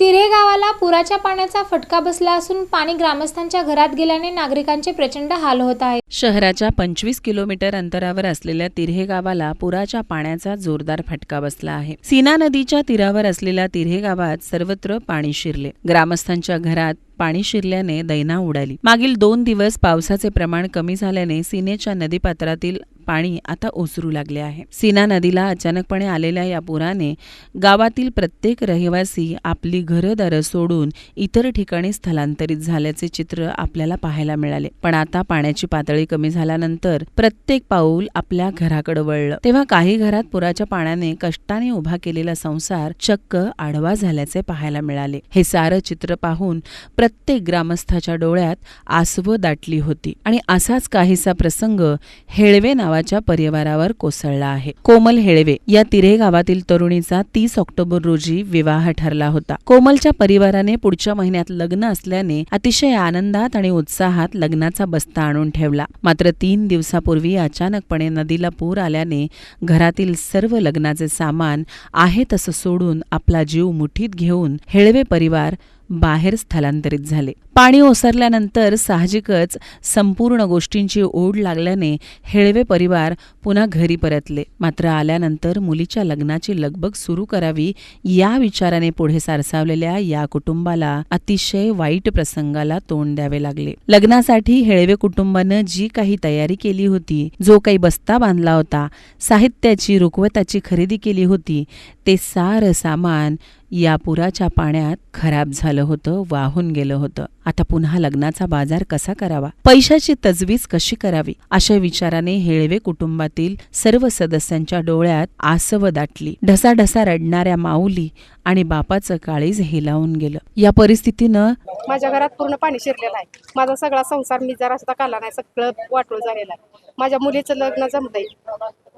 तिरे गावाला पुराच्या पाण्याचा फटका बसला असून पाणी ग्रामस्थांच्या घरात गेल्याने नागरिकांचे प्रचंड हाल होत आहे. शहराच्या पंचवीस किलोमीटर अंतरावर असलेल्या तिऱ्हे गावाला पुराच्या पाण्याचा जोरदार फटका बसला आहे. सीना नदीच्या तीरावर असलेल्या तिऱ्हे गावात सर्वत्र पाणी शिरले. ग्रामस्थांच्या घरात पाणी शिरल्याने दैना उडाली. मागील दोन दिवस पावसाचे प्रमाण कमी झाल्याने सीनेच्या नदीपात्रातील पाणी आता ओसरू लागले आहे. सीना नदीला अचानकपणे आलेल्या या पुराने गावातील प्रत्येक रहिवासी आपली घरदारं सोडून इतर ठिकाणी स्थलांतरित झाल्याचे चित्र आपल्याला पाहायला मिळाले. पण आता पाण्याची पातळी कमी झाल्यानंतर प्रत्येक पाऊल आपल्या घराकडे वळलं. तेव्हा काही घरात पुराच्या पाण्याने कष्टाने उभा केलेला संसार चक्क आडवा झाल्याचे पाहायला मिळाले. हे सारं चित्र पाहून प्रत्येक ग्रामस्थाच्या डोळ्यात आसवं दाटली होती. आणि असाच काहीसा प्रसंग हेळवे नावाच्या परिवारावर कोसळला आहे. कोमल हेळवे या तिरे गावातील तरुणीचा तीस ऑक्टोबर रोजी विवाह ठरला होता. कोमलच्या परिवाराने पुढच्या महिन्यात लग्न असल्याने अतिशय आनंदात आणि उत्साहात लग्नाचा बस्ता आणून ठेवला. मात्र तीन दिवसापूर्वी अचानकपणे नदीला पूर आल्याने घरातील सर्व लग्नाचे सामान आहे तसं सोडून आपला जीव मुठीत घेऊन हेळवे परिवार बाहेर स्थलांतरित झाले. पाणी ओसरल्यानंतर साहजिकच संपूर्ण गोष्टींची ओढ लागल्याने हेळवे परिवार पुन्हा घरी परतले. मात्र आल्यानंतर मुलीच्या लग्नाची लगबग सुरू करावी या विचाराने पुढे सारसावलेल्या या कुटुंबाला अतिशय वाईट प्रसंगाला तोंड द्यावे लागले. लग्नासाठी हेळवे कुटुंबानं जी काही तयारी केली होती जो काही बस्ता बांधला होता साहित्याची रुकवताची खरेदी केली होती ते सारं सामान या पुराच्या पाण्यात खराब झालं होतं वाहून गेलं होतं. आता पुन्हा लग्नाचा बाजार कसा करावा? पैशाची तजवीज कशी करावी? अशा विचाराने हेळवे कुटुंबातील सर्व सदस्यांच्या डोळ्यात आसव दाटली. ढसाढसा रडणाऱ्या माऊली आणि बापाचं काळीज हेलावून गेलं. या परिस्थितीनं माझ्या घरात पूर्ण पाणी शिरलेलं आहे. माझा सगळा संसार मी जरा सुद्धा काला नाही. सगळं वाटोळ झालेला आहे. माझ्या मुलीचं लग्न जमतंय.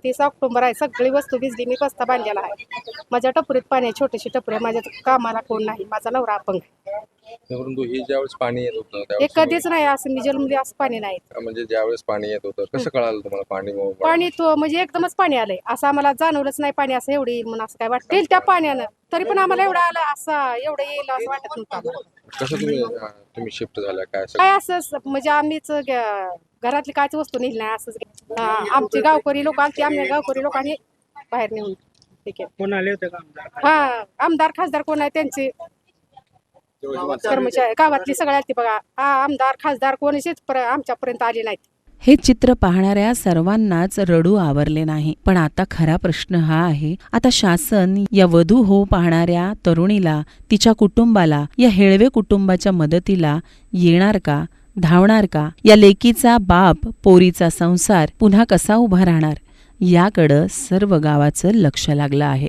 तीस ऑक्टोबर आहे. सगळी वस्तू भिजली. मी पस्ता बांधलेला आहे. माझ्या टपरीत पाणी आहे. छोटीशी टपरी माझ्या कामाला कोण नाही. माझा नवरा अपंग परंतु हे ज्यावेळेस पाणी येत होतं हे त्यावेळेस कधीच नाही असं मी जन्मली असं पाणी नाही. म्हणजे ज्यावेळेस पाणी येत होतं कसं कळालं तुम्हाला पाणी पाणी तो म्हणजे एकदमच पाणी आलंय. असं आम्हाला जाणवलंच नाही पाणी असं एवढं येईल म्हणून असं काय वाटतं येईल त्या पाण्यानं. तरी पण आम्हाला एवढं आलं असं एवढं येईल असं वाटत नव्हतं आम्हाला. कसं तुम्ही हा, तुम्ही शिफ्ट झाल्या काय सगळं काय असं स- म्हणजे आम्हीच ग- घरातली कायच वस्तू नेली नाही असंच हा, आमची गावकरी लोक आमची आमच्या गावकरी लोकांनी बाहेर नेऊन ठीक आहे. कोण आले होते का आमदार? हा आमदार खासदार कोण आहे त्यांचे. कर्मचारी गावातली सगळ्या ती बघा. हा आमदार खासदार कोणीच आमच्यापर्यंत आले नाहीत. हे चित्र पाहणाऱ्या सर्वांनाच रडू आवरले नाही. पण आता खरा प्रश्न हा आहे आता शासन या वधू हो पाहणाऱ्या तरुणीला तिच्या कुटुंबाला या हेळवे कुटुंबाच्या मदतीला येणार का धावणार का? या लेकीचा बाप पोरीचा संसार पुन्हा कसा उभा राहणार? याकडं सर्व गावाचं लक्ष लागलं आहे.